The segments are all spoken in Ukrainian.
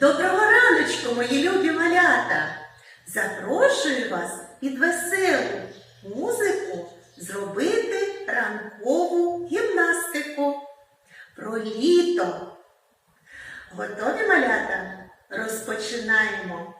Доброго раночку, мої любі малята! Запрошую вас під веселу музику зробити ранкову гімнастику про літо. Готові малята? Розпочинаємо.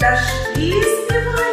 Пташки співають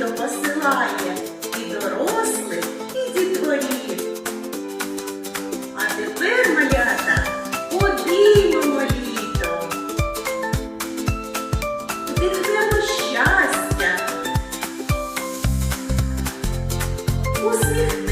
дідо посилає і дорослих, і дітворів. А тепер, малята, обіймемо літо. Дихнемо щастя. Усміхнемо.